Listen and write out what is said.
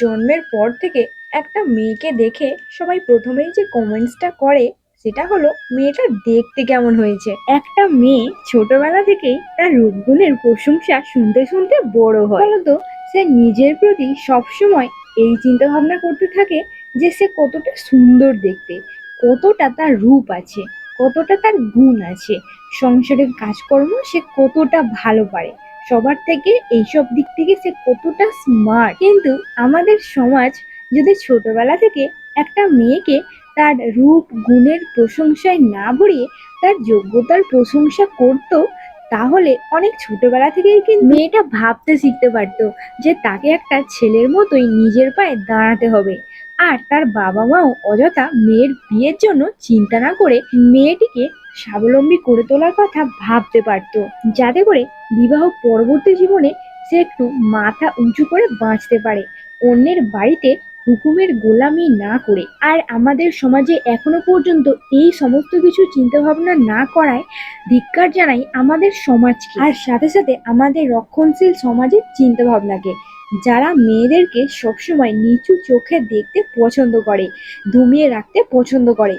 জন্মের পর থেকে একটা মেয়েকে দেখে সবাই প্রথমেই যে কমেন্টসটা করে সেটা হলো, মেয়েটা দেখতে কেমন হয়েছে? একটা মেয়ে ছোটবেলা থেকেই তার রূপগুণের প্রশংসা শুনতে শুনতে বড় হয়। বলতো সে নিজের প্রতি সবসময় এই চিন্তা ভাবনা করতে থাকে যে সে কতটা সুন্দর দেখতে, কতটা তার রূপ আছে, কতটা তার গুণ আছে, সংসারের কাজকর্ম সে কতটা ভালো পারে। সবার থেকে এইসব দিক থেকে সে কতটা স্মার্ট কিন্তু আমাদের সমাজ যদি ছোটবেলা থেকে একটা মেয়েকে তার রূপ, গুণের প্রশংসায় না ভরিয়ে তার যোগ্যতার প্রশংসা করতো, তাহলে অনেক ছোটবেলা থেকেই কিন্তু মেয়েটা ভাবতে শিখতে পারতো যে তাকে একটা ছেলের মতোই নিজের পায়ে দাঁড়াতে হবে। আর তার বাবা মাও অযথা মেয়ের বিয়ের জন্য চিন্তা না করে মেয়েটিকে স্বাবলম্বী করে তোলার কথা ভাবতে পারতো। যাতে করে বিবাহ পরবর্তী জীবনে সে একটু মাথা উঁচু করে বাঁচতে পারে। অন্যের বাড়িতে হুকুমের গোলামি না করে আর আমাদের সমাজে এখনও পর্যন্ত এই সমস্ত কিছু চিন্তা ভাবনা না করায় ধিক্কার জানাই আমাদের সমাজকে। আর সাথে সাথে আমাদের রক্ষণশীল সমাজের চিন্তা ভাবনাকে যারা মেয়েদেরকে সবসময় নিচু চোখে দেখতে পছন্দ করে দমিয়ে রাখতে পছন্দ করে।